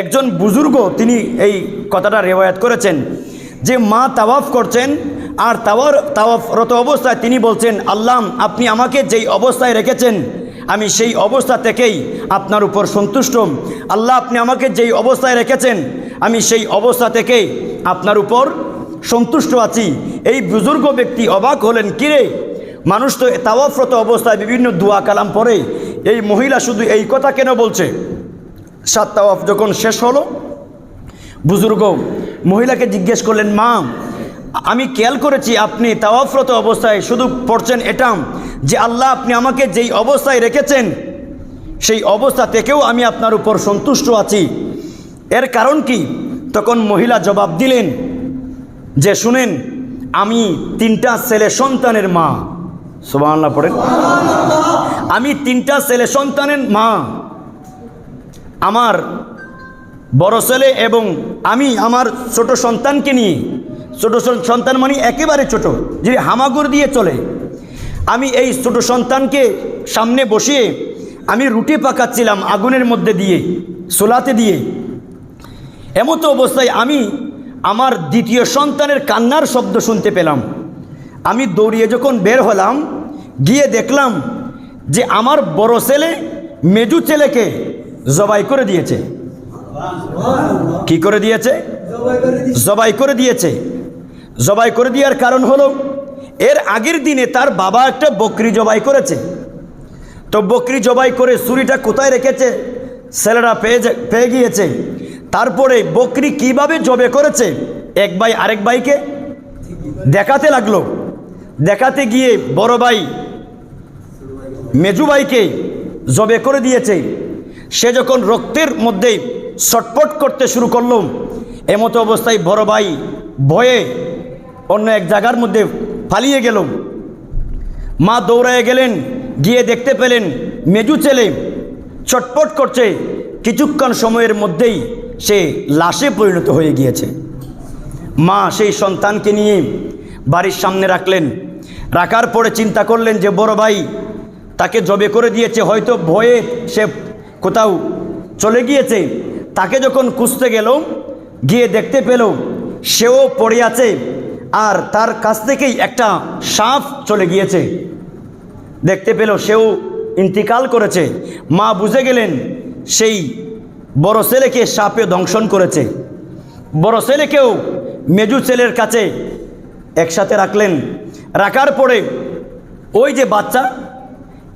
একজন বুজুর্গ তিনি এই কথাটা রেওয়ায়াত করেছেন যে মা তাওয়াফ করছেন আর তাওয়ার তাওয়াফরত অবস্থায় তিনি বলছেন, আল্লাহ, আপনি আমাকে যেই অবস্থায় রেখেছেন, আমি সেই অবস্থা থেকেই আপনার উপর সন্তুষ্ট। আল্লাহ, আপনি আমাকে যেই অবস্থায় রেখেছেন, আমি সেই অবস্থা থেকেই আপনার উপর সন্তুষ্ট আছি। এই বুজুর্গ ব্যক্তি অবাক হলেন কিরে মানুষ তো তাওয়াফরত অবস্থায় বিভিন্ন দোয়া কালাম পরে এই মহিলা শুধু এই কথা কেন বলছে? সাত তাওয়াফ যখন শেষ হলো, বুজুর্গ মহিলাকে জিজ্ঞেস করলেন, মা, আমি খেয়াল করেছি আপনি তাওয়াফরত অবস্থায় শুধু পড়ছেন এটাম, যে আল্লাহ আপনি আমাকে যেই অবস্থায় রেখেছেন, সেই অবস্থা থেকেও আমি আপনার উপর সন্তুষ্ট আছি। এর কারণ কি? তখন মহিলা জবাব দিলেন যে, শুনেন, আমি তিনটা ছেলে সন্তানের মা। সুবহানাল্লাহ পড়েন। আমি তিনটা ছেলে সন্তানের মা। আমার বড় ছেলে এবং আমি আমার ছোট সন্তানকে নিয়ে, ছোট সন্তান মানে একেবারে ছোট যে হামাগুর দিয়ে চলে। আমি এই ছোট সন্তানকে সামনে বসিয়ে আমি রুটি পাকাচ্ছিলাম আগুনের মধ্যে দিয়ে, সোলাতে দিয়ে। এমতো অবস্থায় আমি আমার দ্বিতীয় সন্তানের কান্নার শব্দ শুনতে পেলাম। আমি দৌড়িয়ে যখন বের হলাম, গিয়ে দেখলাম যে আমার বড় ছেলে, মেজু ছেলেকে জবাই করে দিয়েছে। কি করে দিয়েছে? জবাই করে দিয়েছে। জবাই করে দেওয়ার কারণ হলো, এর আগের দিনে তার বাবা একটা বকরি জবাই করেছে। তো বকরি জবাই করে ছুরিটা কোথায় রেখেছে? ছেলেরা পেয়ে পেয়ে গিয়েছে। তারপরে বকরি কীভাবে জবে করেছে? এক ভাই আরেক ভাইকে দেখাতে লাগল। দেখাতে গিয়ে বড় ভাই মেজু ভাইকে জবে করে দিয়েছে। সে যখন রক্তের মধ্যে ছটপট করতে শুরু করল, এমতো অবস্থায় বড় ভাই ভয়ে অন্য এক জায়গার মধ্যে পালিয়ে গেল। মা দৌড়ায় গেলেন, গিয়ে দেখতে পেলেন মেজু ছেলে ছটপট করছে। কিছুক্ষণ সময়ের মধ্যেই সে লাশে পরিণত হয়ে গিয়েছে। মা সেই সন্তানকে নিয়ে বাড়ির সামনে রাখলেন। রাখার পরে চিন্তা করলেন যে বড় ভাই তাকে জবে করে দিয়েছে, হয়তো ভয়ে সে কোথাও চলে গিয়েছে, তাকে যখন খুঁজতে গেল, গিয়ে দেখতে পেল সেও পড়ে আছে আর তার কাছ থেকেই একটা সাপ চলে গিয়েছে। দেখতে পেল সেও ইন্তিকাল করেছে। মা বুঝে গেলেন, সেই বড় ছেলেকে সাপে দংশন করেছে। বড় ছেলেকেও মেজু ছেলের কাছে একসাথে রাখলেন। রাখার পরে ওই যে বাচ্চা,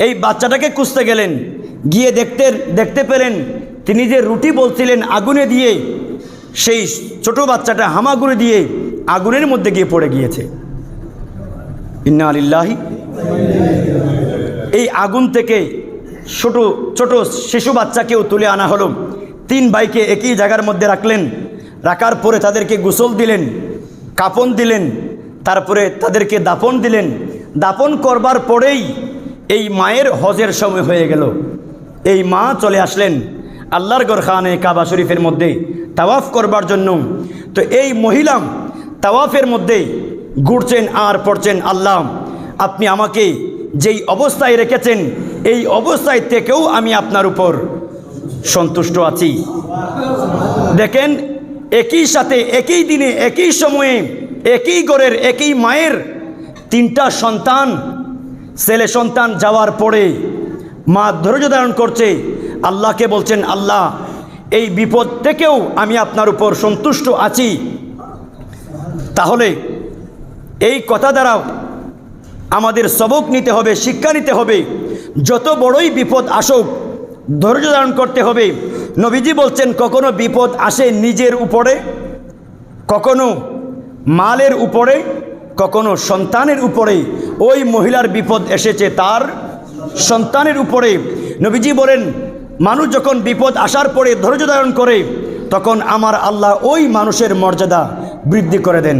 এই বাচ্চাটাকে খুঁজতে গেলেন। গিয়ে দেখতে দেখতে পেলেন, তিনি যে রুটি বলছিলেন আগুনে দিয়ে, সেই ছোট বাচ্চাটা হামাগুড়ি দিয়ে আগুনের মধ্যে গিয়ে পড়ে গিয়েছে। ইন্না আলিল্লাহি এই আগুন থেকে ছোট ছোট শিশু বাচ্চাকেও তুলে আনা হলো। তিন ভাইকে একই জায়গার মধ্যে রাখলেন। রাখার পরে তাদেরকে গোসল দিলেন, কাপন দিলেন, তারপরে তাদেরকে দাপন দিলেন। দাপন করবার পরেই এই মায়ের হজের সময় হয়ে গেল। এই মা চলে আসলেন আল্লাহর গরখানে কাবা শরীফের মধ্যে তাওয়াফ করবার জন্য। তো এই মহিলা তাওয়াফের মধ্যে ঘুরছেন আর পড়ছেন, আল্লাহ, আপনি আমাকে যেই অবস্থায় রেখেছেন, এই অবস্থায় থেকেও আমি আপনার উপর সন্তুষ্ট আছি। দেখেন, একই সাথে, একই দিনে, একই সময়ে, একই গড়ের একই মায়ের তিনটা সন্তান, ছেলে সন্তান যাওয়ার পরে মা ধৈর্য ধারণ করছে। আল্লাহকে বলছেন, আল্লাহ, এই বিপদ থেকেও আমি আপনার উপর সন্তুষ্ট আছি। তাহলে এই কথা দ্বারা আমাদের সবক নিতে হবে, শিক্ষা নিতে হবে। যত বড়ই বিপদ আসুক, ধৈর্য ধারণ করতে হবে। নবীজি বলছেন, কখনো বিপদ আসে নিজের উপরে, কখনো মালের উপরে, কখনো সন্তানের উপরে। ওই মহিলার বিপদ এসেছে তার সন্তানের উপরে নবীজি বলেন, মানুষ যখন বিপদ আসার পরে ধৈর্য ধারণ করে, তখন আমার আল্লাহ ওই মানুষের মর্যাদা বৃদ্ধি করে দেন।